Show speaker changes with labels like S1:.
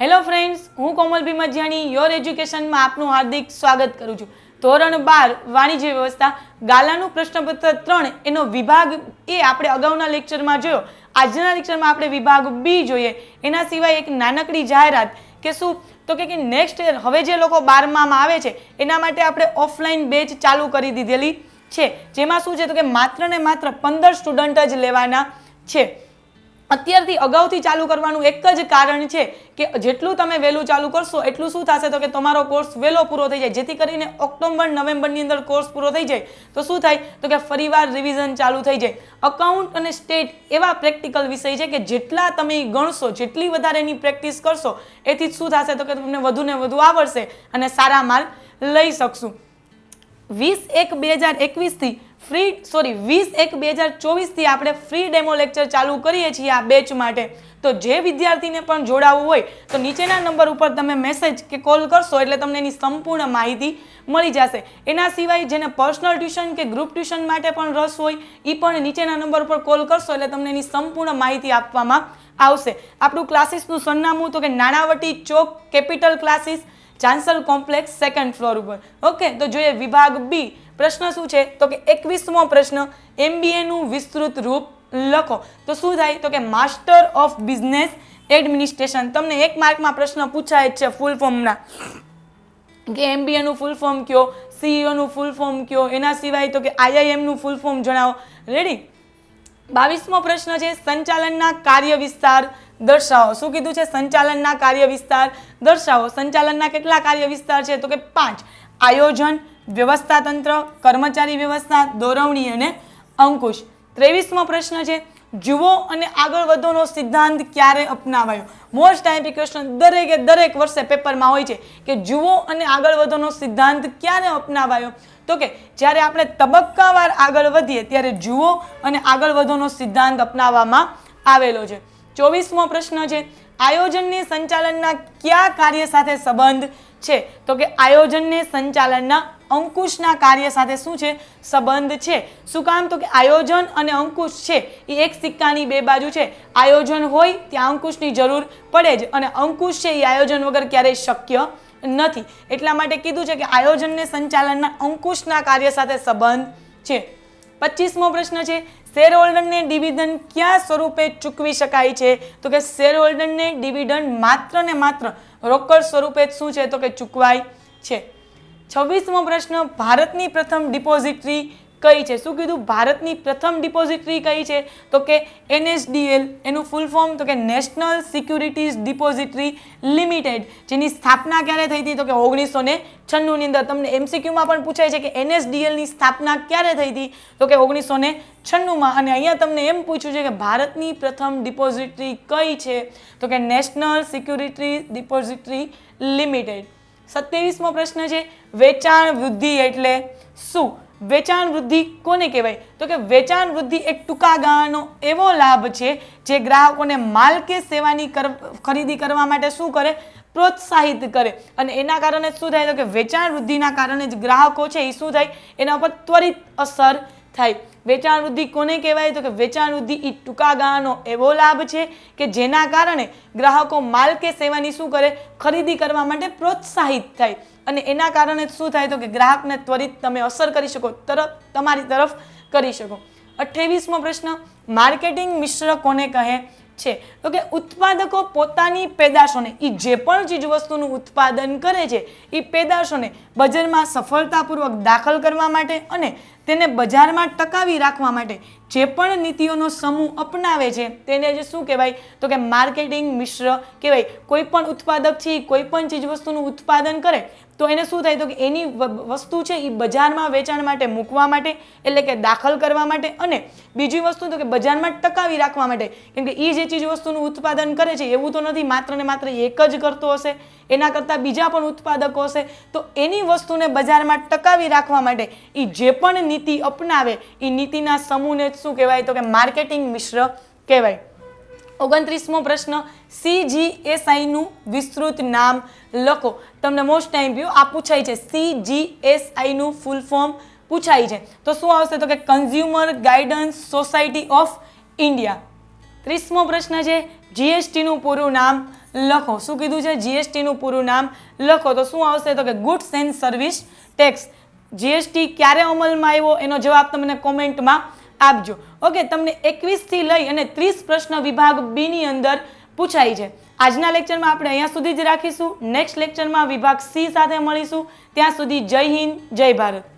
S1: Hello friends હું કોમલ ભીમજિયાણી your એજ્યુકેશનમાં આપનું હાર્દિક સ્વાગત કરું છું. ધોરણ બાર, વાણિજ્ય વ્યવસ્થા, ગાલાનું પ્રશ્નપત્ર ત્રણ, એનો વિભાગ એ આપણે અગાઉના લેક્ચરમાં જોયો. આજના લેક્ચરમાં આપણે વિભાગ બી જોઈએ. એના સિવાય એક નાનકડી જાહેરાત કે શું? તો કે નેક્સ્ટ યર હવે જે લોકો બારમામાં આવે છે, એના માટે આપણે ઓફલાઈન બેચ ચાલુ કરી દીધેલી છે. જેમાં શું છે? તો કે માત્ર ને માત્ર પંદર સ્ટુડન્ટ જ લેવાના છે. અત્યારથી અગાઉથી ચાલુ કરવાનું એક જ કારણ છે કે જેટલું તમે વહેલું ચાલુ કરશો, એટલું શું થશે? તો કે તમારો કોર્સ વહેલો પૂરો થઈ જાય. જેથી કરીને ઓક્ટોબર, નવેમ્બરની અંદર કોર્સ પૂરો થઈ જાય, તો શું થાય? તો કે ફરીવાર રિવિઝન ચાલુ થઈ જાય. અકાઉન્ટ અને સ્ટેટ એવા પ્રેક્ટિકલ વિષય છે કે જેટલા તમે ગણશો, જેટલી વધારે એની પ્રેક્ટિસ કરશો, એથી શું થશે? તો કે તમને વધુ ને વધુ આવડશે અને સારા માર્ક લઈ શકશું. વીસ એક બે હજાર એકવીસથી ફ્રી સોરી વીસ એક બે હજાર ચોવીસથી આપણે ફ્રી ડેમો લેક્ચર ચાલુ કરીએ છીએ આ બેચ માટે. તો જે વિદ્યાર્થીને પણ જોડાવવું હોય, તો નીચેના નંબર ઉપર તમે મેસેજ કે કોલ કરશો એટલે તમને એની સંપૂર્ણ માહિતી મળી જશે. એના સિવાય જેને પર્સનલ ટ્યુશન કે ગ્રુપ ટ્યુશન માટે પણ રસ હોય એ પણ નીચેના નંબર ઉપર કોલ કરશો એટલે તમને એની સંપૂર્ણ માહિતી આપવામાં આવશે. આપણું ક્લાસીસનું સરનામું તો કે નાણાવટી ચોક કેપિટલ ક્લાસીસ ચાન્સલ કોમ્પ્લેક્સ સેકન્ડ ફ્લોર ઉપર. ઓકે તો જોઈએ વિભાગ બી પ્રશ્ન શું છે? તો કે એકવીસમો પ્રશ્ન એમબીએનું વિસ્તૃત રૂપ લખો. તો શું થાય? તો કે માસ્ટર ઓફ બિઝનેસ એડમિનિસ્ટ્રેશન તમને એક માર્કમાં પ્રશ્ન પૂછાય જ છે ફૂલ ફોર્મના કે એમબીએનું ફૂલ ફોર્મ કયો? સીઈઓનું ફૂલ ફોર્મ કયો? એના સિવાય તો કે આઈઆઈએમનું ફૂલ ફોર્મ જણાવો. રેડી બાવીસમો પ્રશ્ન છે, સંચાલનના કાર્ય વિસ્તાર દર્શાવો. શું કીધું છે? સંચાલનના કાર્ય વિસ્તાર દર્શાવો. સંચાલનના કેટલા કાર્ય વિસ્તાર છે? તો કે પાંચ. આયોજન વ્યવસ્થા તંત્ર, કર્મચારી વ્યવસ્થા, દોરવણી અને અંકુશ. ત્રેવીસમો પ્રશ્ન છે, જુઓ અને આગળ વધોનો સિદ્ધાંત ક્યારે અપનાવાયો? મોસ્ટ ટાઈમ ક્વેશ્ચન દરેકે દરેક વર્ષે પેપરમાં હોય છે કે જુઓ અને આગળ વધોનો સિદ્ધાંત ક્યારે અપનાવાયો? તો કે જ્યારે આપણે તબક્કાવાર આગળ વધીએ ત્યારે જુઓ અને આગળ વધોનો સિદ્ધાંત અપનાવવામાં આવેલો છે. ચોવીસમો પ્રશ્ન છે, આયોજનની સંચાલનના કયા કાર્ય સાથે સંબંધ છે? તો કે આયોજનને સંચાલનના અંકુશના કાર્ય સાથે શું છે? સંબંધ છે. શું કામ? તો કે આયોજન અને અંકુશ છે. એ એક સિક્કાની બે બાજુ છે. આયોજન હોય ત્યાં અંકુશની જરૂર પડે જ અને અંકુશ છે એ આયોજન વગર ક્યારેય શક્ય નથી. એટલા માટે કીધું છે કે આયોજનને સંચાલનના અંકુશના કાર્ય સાથે સંબંધ છે. પચીસમો પ્રશ્ન છે શેર હોલ્ડરને ડિવિડન્ડ કયા સ્વરૂપે ચૂકવી શકાય છે? તો કે શેર હોલ્ડરને ડિવિડન્ડ માત્ર ને માત્ર રોકડ સ્વરૂપે શું છે? તો કે ચૂકવાય છે. છવ્વીસમો પ્રશ્ન, ભારતની પ્રથમ ડિપોઝિટરી કઈ છે? શું કીધું? ભારતની પ્રથમ ડિપોઝિટરી કઈ છે? તો કે એનએસડીએલ, એનું ફૂલ ફોર્મ તો કે નેશનલ સિક્યુરિટીઝ ડિપોઝિટરી લિમિટેડ, જેની સ્થાપના ક્યારે થઈ હતી? તો કે ઓગણીસો ને છન્નુંની અંદર. તમને એમસીક્યુમાં પણ પૂછાય છે કે એનએસડીએલની સ્થાપના ક્યારે થઈ હતી? તો કે ઓગણીસો ને છન્નુંમાં અને અહીંયા તમને એમ પૂછ્યું છે કે ભારતની પ્રથમ ડિપોઝિટરી કઈ છે? તો કે નેશનલ સિક્યુરિટી ડિપોઝિટરી લિમિટેડ. સત્યાવીસમો પ્રશ્ન છે, વેચાણ વૃદ્ધિ એટલે શું? વેચાણ વૃદ્ધિ કોને કહેવાય? તો કે વેચાણ વૃદ્ધિ એક ટૂંકા ગાળાનો એવો લાભ છે જે ગ્રાહકોને માલ કે સેવાની ખરીદી કરવા માટે શું કરે? પ્રોત્સાહિત કરે. અને એના કારણે શું થાય? તો કે વેચાણ વૃદ્ધિના કારણે જ ગ્રાહકો છે એ શું થાય? એના ઉપર ત્વરિત અસર થાય. વેચાણ વૃદ્ધિ કોને કહેવાય? તો કે વેચાણ વૃદ્ધિ એ ટૂંકા ગાળાનો એવો લાભ છે કે જેના કારણે ગ્રાહકો માલ કે સેવાની શું કરે? ખરીદી કરવા માટે પ્રોત્સાહિત થાય. અને એના કારણે શું થાય? તો કે ગ્રાહકને ત્વરિત તમે અસર કરી શકો તરફ તમારી તરફ કરી શકો. અઠ્ઠાવીસમો પ્રશ્ન, માર્કેટિંગ મિશ્ર કોને કહે છે? તો કે ઉત્પાદકો પોતાની પેદાશોને એ જે પણ ચીજ વસ્તુનું ઉત્પાદન કરે છે એ પેદાશોને બજારમાં સફળતાપૂર્વક દાખલ કરવા માટે અને તેને બજારમાં ટકાવી રાખવા માટે જે પણ નીતિઓનો સમૂહ અપનાવે છે, તેને જે શું કહેવાય? તો કે માર્કેટિંગ મિશ્ર કહેવાય. કોઈ પણ ઉત્પાદક છે કોઈ પણ ચીજ વસ્તુનું ઉત્પાદન કરે, તો એને શું થાય? તો કે એની વસ્તુ છે એ બજારમાં વેચાણ માટે મૂકવા માટે, એટલે કે દાખલ કરવા માટે અને બીજી વસ્તુ તો કે બજારમાં ટકાવી રાખવા માટે. કેમ કે એ જે ચીજ વસ્તુનું ઉત્પાદન કરે છે, એવું તો નથી, માત્ર ને માત્ર એક જ કરતો હશે. એના કરતાં બીજા પણ ઉત્પાદકો હશે. તો એની વસ્તુને બજારમાં ટકાવી રાખવા માટે એ જે પણ નીતિ અપનાવે એ નીતિના સમૂહને શું કહેવાય? તો કે માર્કેટિંગ મિશ્ર કહેવાય. ઓગણત્રીસમો પ્રશ્ન સીજીએસઆઈનું વિસ્તૃત નામ લખો. તમને મોસ્ટ ટાઈમ વ્યૂ આ પૂછાય છે. સીજીએસઆઈનું ફૂલ ફોર્મ પૂછાય છે. તો શું આવશે? તો કે consumer guidance society of India ત્રીસમો પ્રશ્ન છે જીએસટીનું પૂરું નામ લખો. શું કીધું છે? જીએસટીનું પૂરું નામ લખો. તો શું આવશે? તો કે goods and service tax GST ક્યારે અમલમાં આવ્યો? એનો જવાબ તમને કોમેન્ટમાં આપજો. ઓકે, તમને એકવીસથી લઈ અને ત્રીસ પ્રશ્ન વિભાગ બીની અંદર પૂછાય છે. આજના લેક્ચરમાં આપણે અહીંયા સુધી જ રાખીશું. નેક્સ્ટ લેક્ચરમાં વિભાગ સી સાથે મળીશું. ત્યાં સુધી જય હિન્દ, જય ભારત.